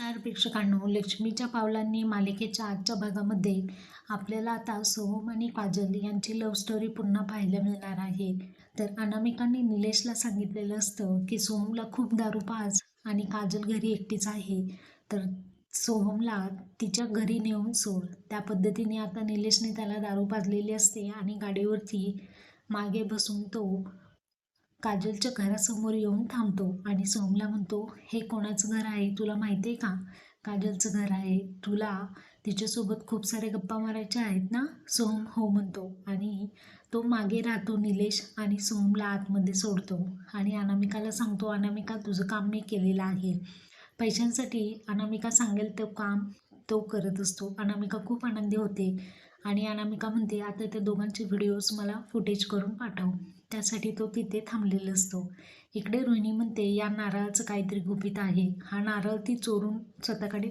नमस्कार प्रेक्षकांनो. लक्ष्मीच्या पावलांनी मालिकेच्या आजच्या भागामध्ये आपल्याला आता सोहम आणि काजल यांची लव्ह स्टोरी पुन्हा पाहायला मिळणार आहे. तर अनामिकांनी निलेशला सांगितलेलं असतं की सोहमला खूप दारू पाज आणि काजल घरी एकटीच आहे. तर सोहमला तिच्या घरी नेऊन सोड. त्या पद्धतीने आता निलेशने त्याला दारू पाजलेली असते आणि गाडीवरती मागे बसून तो काजलच्या घरासमोर येऊन थांबतो आणि सोहमला म्हणतो हे कोणाचं घर आहे? तुला माहिती आहे का? काजलचं घर आहे. तुला तिच्यासोबत खूप सारे गप्पा मारायच्या आहेत ना? सोहम हो म्हणतो आणि तो मागे राहतो निलेश आणि सोहमला आतमध्ये सोडतो आणि अनामिकाला सांगतो अनामिका तुझं काम मी केलेलं आहे. पैशांसाठी अनामिका सांगेल तो काम तो करत असतो. अनामिका खूप आनंदी होते. आणि अनामिका म्हणते आता त्या दोघांचे व्हिडिओज मला फुटेज करून पाठव. त्यासाठी तो तिथे थांबलेला असतो. इकडे रोहिणी म्हणते या नारळाचं काहीतरी गुपित आहे. हा नारळ ती चोरून स्वतःकडे